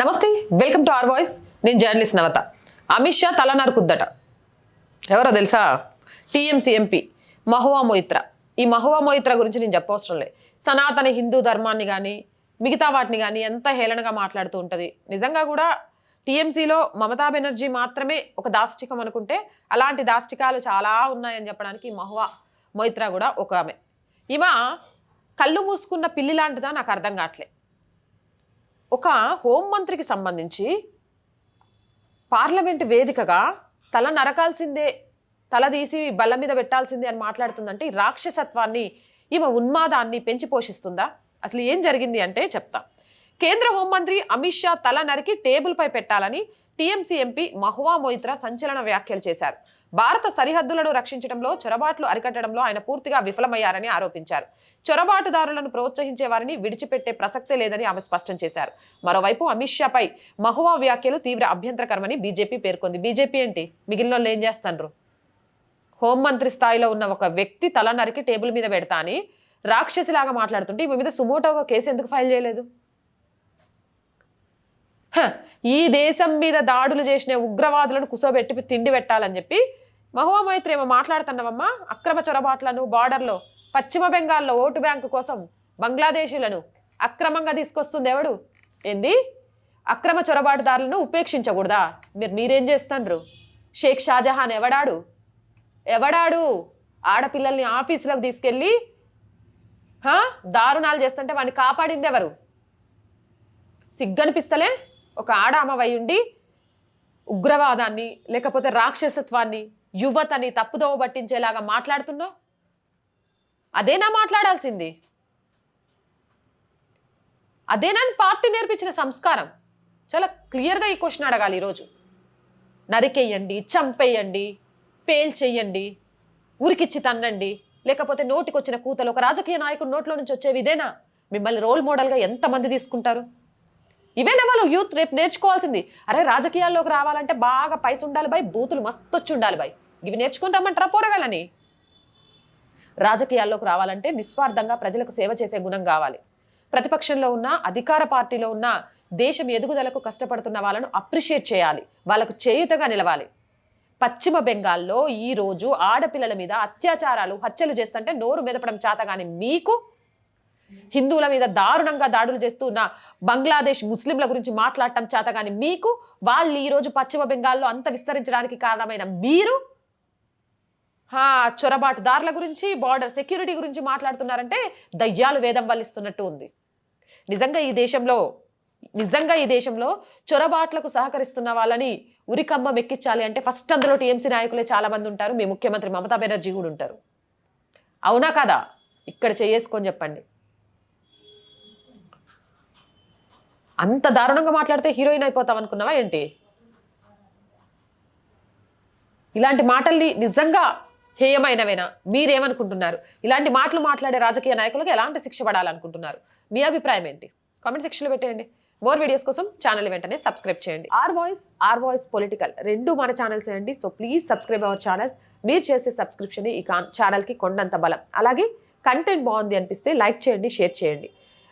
నమస్తే welcome to R voice. నేను journalist Navata. Amit Shah తల నరుకుద్దట ఎవరో తెలుసా? TMC MP Mahua Moitra. ఈ మహువా మొయిత్ర గురించి నేను చెప్పవసరం లేదు సనాతన హిందూ ధర్మాన్ని కానీ మిగతా వాటిని కానీ ఎంత హేళనగా మాట్లాడుతూ ఉంటుంది. నిజంగా కూడా టీఎంసీలో మమతా బెనర్జీ మాత్రమే ఒక దాష్టికం అనుకుంటే అలాంటి దాష్టికాలు చాలా ఉన్నాయని చెప్పడానికి మహువా మొయిత్ర కూడా ఒక ఆమె. ఈమె కళ్ళు మూసుకున్న పిల్లి లాంటిదా నాకు అర్థం కావట్లే. ఒక హోంమంత్రికి సంబంధించి పార్లమెంట్ వేదికగా తల నరకాల్సిందే తల తీసి బల్ల మీద పెట్టాల్సిందే అని మాట్లాడుతుందంటే రాక్షసత్వాన్ని ఈమె ఉన్మాదాన్ని పెంచి పోషిస్తుందా? అసలు ఏం జరిగింది అంటే చెప్తా. కేంద్ర హోంమంత్రి అమిత్ షా తల నరికి టేబుల్పై పెట్టాలని టీఎంసీ ఎంపీ మహువా మొయిత్రా సంచలన వ్యాఖ్యలు చేశారు. భారత సరిహద్దులను రక్షించడంలో చొరబాట్లు అరికట్టడంలో ఆయన పూర్తిగా విఫలమయ్యారని ఆరోపించారు. చొరబాటుదారులను ప్రోత్సహించే వారిని విడిచిపెట్టే ప్రసక్తే లేదని ఆమె స్పష్టం చేశారు. మరోవైపు అమిత్ షాపై మహువా వ్యాఖ్యలు తీవ్ర అభ్యంతరకరమని బీజేపీ పేర్కొంది. బీజేపీ ఏంటి? మిగిలిన వాళ్ళు ఏం చేస్తాండ్రు? హోంమంత్రి స్థాయిలో ఉన్న ఒక వ్యక్తి తల నరికి టేబుల్ మీద పెడతా అని రాక్షసిలాగా మాట్లాడుతుంటే ఈమె మీద సుమోటోగా కేసు ఎందుకు ఫైల్ చేయలేదు? ఈ దేశం మీద దాడులు చేసిన ఉగ్రవాదులను కుసోబెట్టి తిండి పెట్టాలని చెప్పి మహోమైత్రి ఏమో మాట్లాడుతున్నావమ్మా? అక్రమ చొరబాట్లను బార్డర్లో పశ్చిమ బెంగాల్లో ఓటు బ్యాంకు కోసం బంగ్లాదేశీలను అక్రమంగా తీసుకొస్తుంది ఎవడు? ఏంది? అక్రమ చొరబాటుదారులను ఉపేక్షించకూడదా? మీరు మీరేం చేస్తుండ్రు? షేక్ షాజహాన్ ఎవడాడు? ఎవడాడు? ఆడపిల్లల్ని ఆఫీసులకు తీసుకెళ్ళి దారుణాలు చేస్తుంటే వాడిని కాపాడింది ఎవరు? సిగ్గనిపిస్తలే? ఒక ఆడ అమ్మవై ఉండి ఉగ్రవాదాన్ని లేకపోతే రాక్షసత్వాన్ని యువతని తప్పుదోవ పట్టించేలాగా మాట్లాడుతున్నావు? అదేనా మాట్లాడాల్సింది. అదేనా పార్టీ నేర్పించిన సంస్కారం. చాలా క్లియర్గా ఈ క్వశ్చన్ అడగాలి ఈరోజు. నరికేయండి చంపేయండి పేల్చేయండి ఉరికిచ్చి తన్నండి లేకపోతే నోటికొచ్చిన కూతలు ఒక రాజకీయ నాయకుడు నోట్లో నుంచి వచ్చేవి ఇదేనా? మిమ్మల్ని రోల్ మోడల్గా ఎంతమంది తీసుకుంటారు? ఇవేనా వాళ్ళు? యూత్ రేపు నేర్చుకోవాల్సింది. అరే రాజకీయాల్లోకి రావాలంటే బాగా పైస ఉండాలి బాయ్ బూతులు మస్తు వచ్చి ఉండాలి బాయ్. ఇవి నేర్చుకుని రమ్మంటారా పోరగాలని రాజకీయాల్లోకి రావాలంటే నిస్వార్థంగా ప్రజలకు సేవ చేసే గుణం కావాలి. ప్రతిపక్షంలో ఉన్న అధికార పార్టీలో ఉన్న దేశం ఎదుగుదలకు కష్టపడుతున్న వాళ్ళను అప్రిషియేట్ చేయాలి. వాళ్ళకు చేయుతగా నిలవాలి. పశ్చిమ బెంగాల్లో ఈ రోజు ఆడపిల్లల మీద అత్యాచారాలు హత్యలు చేస్తుంటే నోరు మెదపడం చేత కానీ మీకు హిందువుల మీద దారుణంగా దాడులు చేస్తున్న బంగ్లాదేశ్ ముస్లింల గురించి మాట్లాడటం చేత కానీ మీకు వాళ్ళు ఈరోజు పశ్చిమ బెంగాల్లో అంత విస్తరించడానికి కారణమైన మీరు చొరబాటుదారుల గురించి బార్డర్ సెక్యూరిటీ గురించి మాట్లాడుతున్నారంటే దయ్యాలు వేదం వల్లిస్తున్నట్టు ఉంది. నిజంగా ఈ దేశంలో నిజంగా ఈ దేశంలో చొరబాట్లకు సహకరిస్తున్న వాళ్ళని ఉరికమ్మ మెక్కించాలి అంటే ఫస్ట్ అందులో టీఎంసీ నాయకులే చాలామంది ఉంటారు. మీ ముఖ్యమంత్రి మమతా బెనర్జీ కూడా ఉంటారు. అవునా కదా? ఇక్కడ చేసుకొని చెప్పండి. అంత దారుణంగా మాట్లాడితే హీరోయిన్ అయిపోతావు అనుకున్నావా ఏంటి? ఇలాంటి మాటల్ని నిజంగా హేయమైనవేనా? మీరేమనుకుంటున్నారు? ఇలాంటి మాటలు మాట్లాడే రాజకీయ నాయకులకు ఎలాంటి శిక్ష పడాలనుకుంటున్నారు? మీ అభిప్రాయం ఏంటి? కామెంట్ సెక్షన్లో పెట్టేయండి. మోర్ వీడియోస్ కోసం ఛానల్ వెంటనే సబ్స్క్రైబ్ చేయండి. R voice R voice political రెండు మన ఛానల్స్ అండి. So please subscribe our channels. మీరు చేసే సబ్స్క్రిప్షన్ ఈ ఛానల్కి కొండంత బలం. అలాగే కంటెంట్ బాగుంది అనిపిస్తే లైక్ చేయండి షేర్ చేయండి.